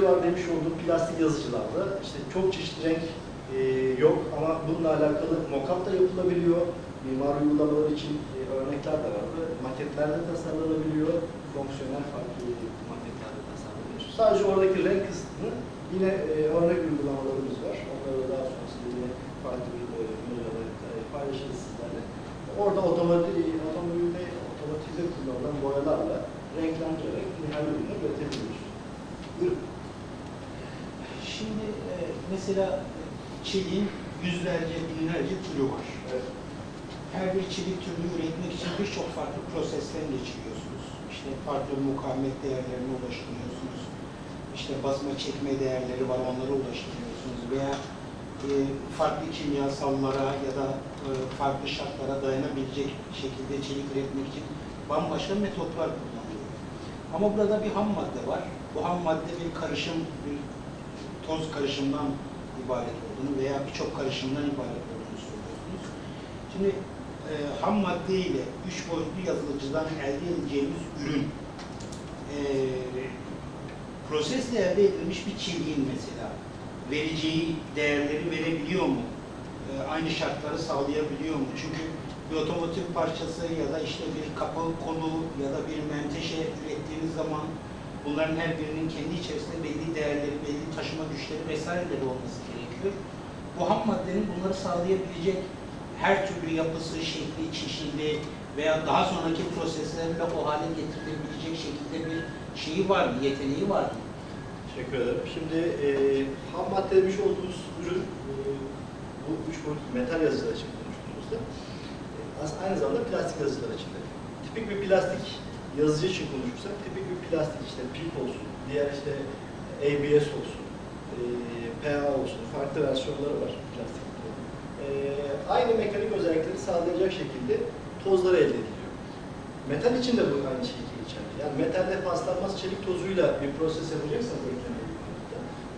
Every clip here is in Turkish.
çeşitleri var demiş olduğum plastik yazıcılarda. İşte çok çeşitli renk e, yok ama bununla alakalı mock-up da yapılabiliyor. Mimari uygulamalar için e, örnekler de var. Ve Maketlerde tasarlanabiliyor. Fonksiyonel farklı maketlerde tasarlanıyor. Sadece oradaki renk kısmını yine e, örnek uygulamalarımız var. Onları daha sonrasında yine farklı bir e, videoda e, paylaşırız sizlerle. Orada otomotiv, otomobilde otomotivde kullanılan boyalarla renklendirerek nihai ürünü üretebiliyoruz. Buyurun. Şimdi e, mesela çeliğin yüzlerce, binlerce türü var. Evet. Her bir çelik türünü üretmek için birçok farklı prosesten geçiriyorsunuz. İşte farklı mukavemet değerlerine ulaştırıyorsunuz. İşte basma çekme değerleri var, onlara ulaştırıyorsunuz. Veya e, farklı kimyasallara ya da e, farklı şartlara dayanabilecek şekilde çelik üretmek için bambaşka metotlar kullanılıyor. Ama burada bir ham madde var. Bu ham madde bir karışım, bir toz karışımdan ibaret olduğunu veya birçok karışımdan ibaret olduğunu söylüyorsunuz. Şimdi e, ham madde ile üç boyutlu yazılıcıdan elde edeceğimiz ürün e, prosesle elde edilmiş bir çeliğin mesela vereceği değerleri verebiliyor mu? E, aynı şartları sağlayabiliyor mu? Çünkü bir otomotiv parçası ya da işte bir kapağı kolu ya da bir menteşe ürettiğiniz zaman bunların her birinin kendi içerisinde belli değerleri, belli taşıma güçleri vesaireleri olması gerekiyor. Bu ham maddenin bunları sağlayabilecek her türlü yapısı, şekli, çeşidi veya daha sonraki proseslerle o hale getirilebilecek şekilde bir şeyi var mı, yeteneği var mı? Teşekkür ederim. Şimdi e, ham madde demiş olduğumuz ürün e, bu üç boyutlu metal yazıcılar için konuştuğumuzda e, aynı zamanda plastik yazıcılar için de. Tipik bir plastik yazıcı için konuşursak tipik bir plastik işte PIP olsun, diğer işte ABS olsun, e, PA olsun, farklı versiyonları var plastik. E, aynı mekanik özellikleri sağlayacak şekilde tozları elde ediliyor. Metal için de bu aynı şey geçerli. Yani metalde paslanmaz çelik tozuyla bir proses yapacaksan bu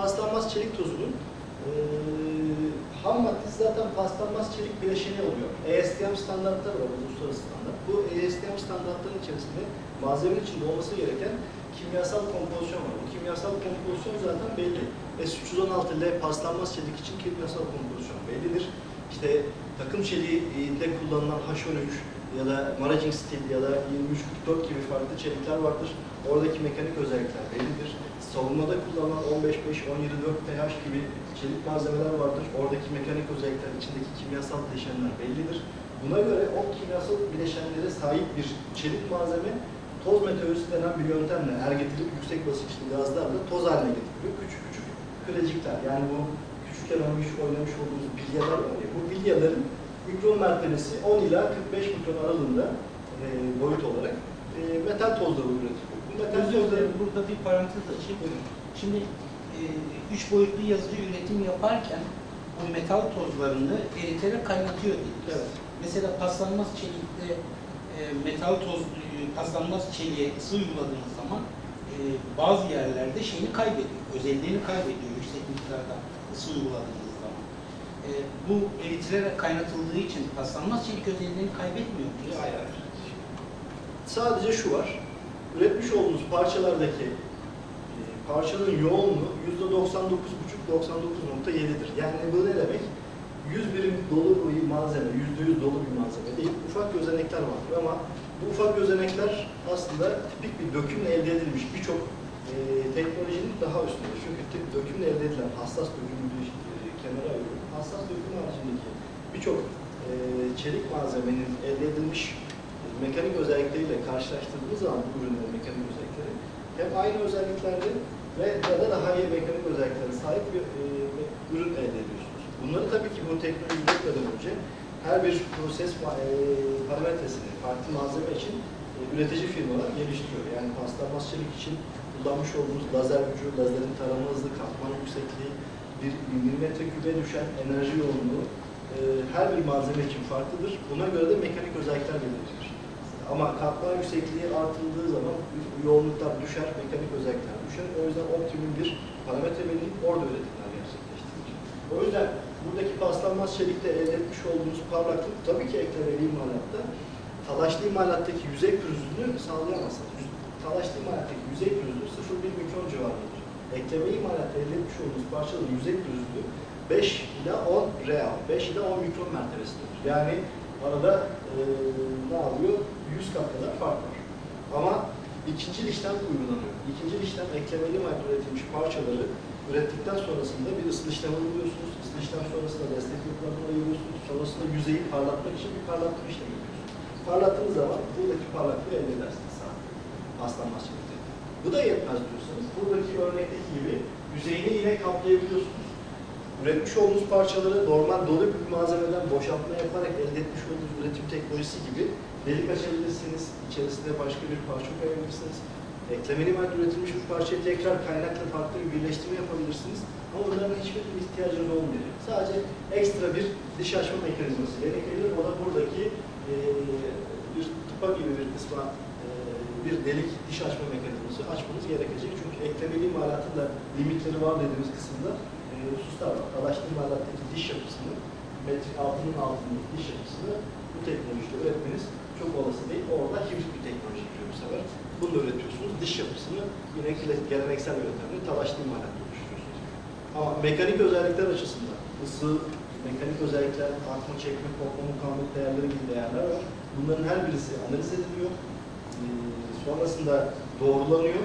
paslanmaz çelik tozunun eee ham maddesi zaten paslanmaz çelik bileşeni oluyor. ASTM standartları var, uluslararası standart. Bu ASTM standartların içerisinde malzemenin içinde olması gereken kimyasal kompozisyon var. Bu kimyasal kompozisyon zaten belli. S316L paslanmaz çelik için kimyasal kompozisyon bellidir. İşte takım çeliğinde kullanılan H13 ya da Maraging Steel ya da 2344 gibi farklı çelikler vardır. Oradaki mekanik özellikler bellidir. Savunmada kullanılan 155, 174 pH gibi çelik malzemeler vardır. Oradaki mekanik özellikler, içindeki kimyasal bileşenler bellidir. Buna göre o kimyasal bileşenlere sahip bir çelik malzeme toz meteorisi denen bir yöntemle ergetilip yüksek basınçlı gazlarla toz haline getiriliyor. Küçük küçük kürecikler yani bu küçükken oynamış, oynamış olduğumuz bilyeler var ya, bu bilyelerin mikron mertebesi 10 ila 45 mikron aralığında e, boyut olarak e, metal tozları üretiliyor. Bu metal tozları burada bir parantez açayım. Şimdi e, üç boyutlu yazıcı üretim yaparken bu metal tozlarını eriterek kaynatıyor dedik. Evet. Mesela paslanmaz çelikte e, metal toz, e, paslanmaz çeliğe ısı uyguladığınız zaman e, bazı yerlerde şeyini kaybediyor, özelliğini kaybediyor yüksek miktarda ısı uyguladığınız zaman. E, bu eritilerek kaynatıldığı için paslanmaz çelik özelliğini kaybetmiyor mu? Hayır, hayır. Sadece şu var. Üretmiş olduğunuz parçalardaki e, parçanın yoğunluğu %99,5-99.7'dir. Yani bu ne demek? 100 birim dolu bir malzeme, %100 dolu bir malzeme değil. Ufak gözenekler vardır ama bu ufak gözenekler aslında tipik bir dökümle elde edilmiş birçok e, teknolojinin daha üstünde. Çünkü dökümle elde edilen hassas dökümü bir e, kenara ayırıyorum. Hassas döküm haricindeki birçok e, çelik malzemenin elde edilmiş e, mekanik özellikleriyle karşılaştırdığımız zaman bu ürünlerin mekanik özellikleri hem aynı özelliklerde ve ya da daha iyi mekanik özelliklere sahip bir e, ürün elde ediyorsunuz. Bunları tabii ki bu teknoloji üretmeden önce her bir proses e, parametresini farklı malzeme için e, üretici firmalar geliştiriyor. Yani paslanmaz çelik için kullanmış olduğumuz lazer gücü, lazerin tarama hızı, katman yüksekliği, bir milimetre kübe düşen enerji yoğunluğu e, her bir malzeme için farklıdır. Buna göre de mekanik özellikler belirtilir. Ama katman yüksekliği artıldığı zaman yoğunluklar düşer, mekanik özellikler düşer. O yüzden optimum bir parametre belirleyip orada üretimler gerçekleştirilir. O yüzden buradaki paslanmaz çelikte elde etmiş olduğumuz parlaklık tabii ki eklemeli imalatta talaşlı imalattaki yüzey pürüzlüğünü sağlayamazsınız. Talaşlı imalattaki yüzey pürüzlüğü 0,1 mikron civarındadır. eklemeli imalatta elde etmiş olduğunuz parçaların yüzey düzlüğü 5 ila 10 real, 5 ila 10 mikron mertebesindedir. Yani arada e, ne yapıyor? 100 kat kadar fark var. Ama ikinci işlem uygulanıyor. İkinci işlem eklemeli imalat üretilmiş parçaları ürettikten sonrasında bir ısıl işlemi uyguluyorsunuz. Isıl işlem sonrasında destek yapılarını ayırıyorsunuz. Sonrasında yüzeyi parlatmak için bir parlatma işlemi yapıyorsunuz. Parlattığınız zaman buradaki parlaklığı elde edersiniz sahada. Aslanmaz şekilde. Bu da yetmez diyorsanız buradaki örnekteki gibi yüzeyini yine kaplayabiliyorsunuz. Üretmiş olduğunuz parçaları normal dolu bir malzemeden boşaltma yaparak elde etmiş olduğunuz üretim teknolojisi gibi delik açabilirsiniz, içerisinde başka bir parça koyabilirsiniz. Eklemeli madde üretilmiş bir parçayı tekrar kaynakla farklı bir birleştirme yapabilirsiniz. Ama bunların hiçbir ihtiyacınız olmayacak. Sadece ekstra bir diş açma mekanizması gerekebilir. O da buradaki eee bir tıpa gibi bir kısma bir delik diş açma mekanizması açmanız gerekecek. Çünkü eklemeli imalatın da limitleri var dediğimiz kısımda eee hususlar var. Dalaşlı imalattaki diş yapısını, metrik altının altındaki diş yapısını bu teknolojide üretmeniz çok olası değil. Orada hibrit bir teknoloji giriyor bu sefer. Bunu da üretiyorsunuz. Diş yapısını yine geleneksel yöntemle talaşlı imalatta oluşturuyorsunuz. Ama mekanik özellikler açısından ısı, mekanik özellikler, atma, çekme, kopma, mukavemet değerleri gibi değerler var. Bunların her birisi analiz ediliyor. Ee, sonrasında doğrulanıyor.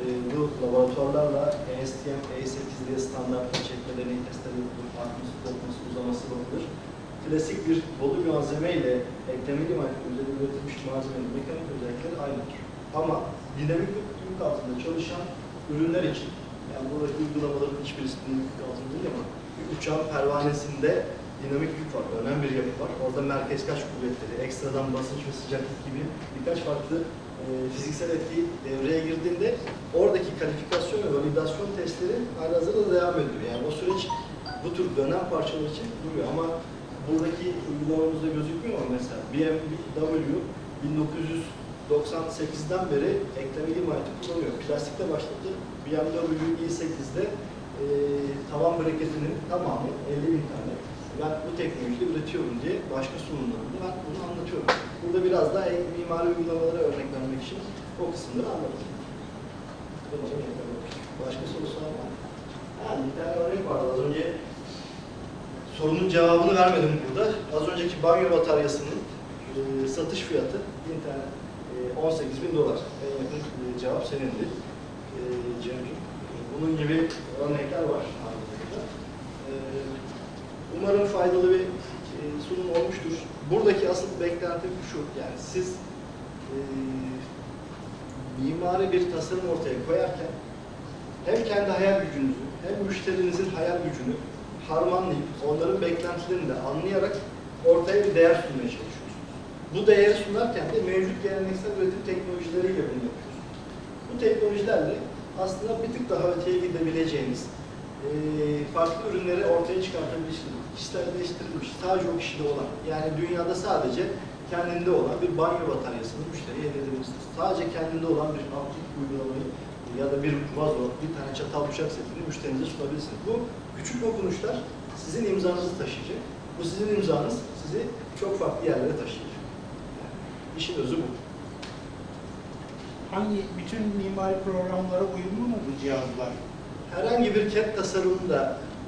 Ee, bu laboratuvarlarla E ASTM, E8 diye standart çekme deneyi testleri yapılır. Atması, kopması, uzaması bakılır. Klasik bir dolu bir malzemeyle eklemeli malzeme üzerinde üretilmiş malzemenin mekanik özellikleri aynıdır. Ama dinamik yük altında çalışan ürünler için yani buradaki uygulamaların hiçbirisi dinamik altında değil ama bir uçağın pervanesinde dinamik yük var, önemli bir yapı var. Orada merkez kaç kuvvetleri, ekstradan basınç ve sıcaklık gibi birkaç farklı e, fiziksel etki devreye girdiğinde oradaki kalifikasyon ve validasyon testleri halihazırda devam ediyor. Yani o süreç bu tür dönem parçalar için duruyor ama buradaki uygulamamızda gözükmüyor ama mesela BMW 1998'den beri eklemeli imalatı kullanıyor. Plastikle başladı. BMW i8'de e, tavan breketinin tamamı 50 bin tane. Ben bu teknolojide üretiyorum diye başka sunumlarımda ben bunu anlatıyorum. Burada biraz daha ek mimari uygulamalara örnek vermek için o kısımları anlatayım. Başka sorusu var mı? Yani bir tane örnek vardı az önce sorunun cevabını vermedim burada. Az önceki banyo bataryasının e, satış fiyatı 1000 tane e, 18 bin dolar. En yakın e, cevap senindi. E, Cemciğim. Bunun gibi örnekler var. Umarım faydalı bir e, sunum olmuştur. Buradaki asıl beklentim şu. Yani siz e, mimari bir tasarım ortaya koyarken hem kendi hayal gücünüzü hem müşterinizin hayal gücünü harmanlayıp onların beklentilerini de anlayarak ortaya bir değer sunmaya çalışıyorsunuz. Bu değeri sunarken de mevcut geleneksel üretim teknolojileriyle bunu yapıyorsunuz. Bu teknolojilerle aslında bir tık daha öteye gidebileceğiniz, eee, farklı ürünleri ortaya çıkartabilirsiniz. Kişiselleştirilmiş, sadece o kişide olan, yani dünyada sadece kendinde olan bir banyo bataryasını müşteriye elde edebilirsiniz. Sadece kendinde olan bir aplik uygulamayı ya da bir vazo, bir tane çatal bıçak setini müşterinize sunabilirsiniz. Bu küçük dokunuşlar sizin imzanızı taşıyacak. Bu sizin imzanız sizi çok farklı yerlere taşıyacak. Yani işin özü bu. Hangi bütün mimari programlara uyumlu mu bu cihazlar? Herhangi bir CAD tasarımında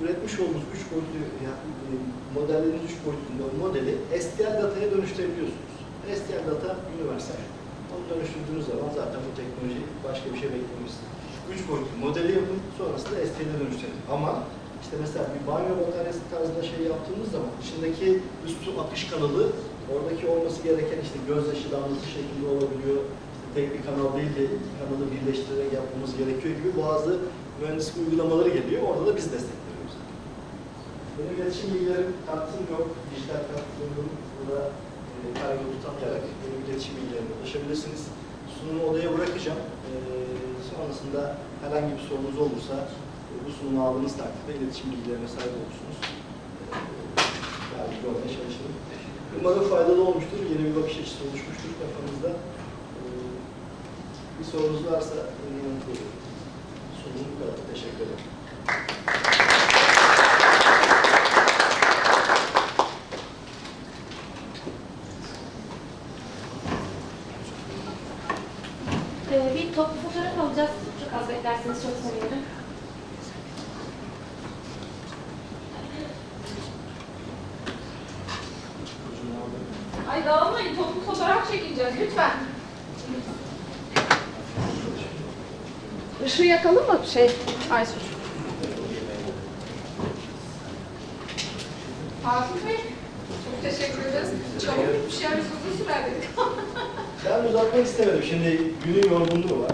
üretmiş olduğunuz üç boyutlu yani e, modelleriniz üç boyutlu modeli STL dataya dönüştürebiliyorsunuz. STL data universal. Onu dönüştürdüğünüz zaman zaten bu teknoloji başka bir şey beklemişsiniz. Üç boyutlu modeli yapın, sonrasında STL'e dönüştürün. Ama işte mesela bir banyo bataryası tarzında şey yaptığınız zaman içindeki üstü akış kanalı oradaki olması gereken işte gözyaşı damlası şeklinde olabiliyor. İşte tek bir kanal değil de kanalı birleştirerek yapmamız gerekiyor gibi bazı mühendislik uygulamaları geliyor. Orada da biz destek veriyoruz. Benim iletişim bilgilerim kartım yok, dijital kartım yok. Burada e, kargoyu tanıyarak benim iletişim bilgilerime ulaşabilirsiniz. Sunumu odaya bırakacağım. E, sonrasında herhangi bir sorunuz olursa e, bu sunumu aldığınız takdirde iletişim bilgilerine sahip olursunuz. E, yardımcı olmaya çalışırım. Umarım faydalı olmuştur. Yeni bir bakış açısı oluşmuştur kafanızda. E, bir sorunuz varsa yanıt veriyorum. Teşekkür ederim. Ee, bir toplu fotoğraf alacağız. Çok az beklerseniz çok sevinirim. Ay dağılmayın, toplu fotoğraf çekeceğiz lütfen. Işığı yakalım mı şey Aysun? Fatih Bey, çok teşekkür ederiz. Çabuk yani biz uzun sürer dedik. Ben uzatmak istemedim. Şimdi günün yorgunluğu var.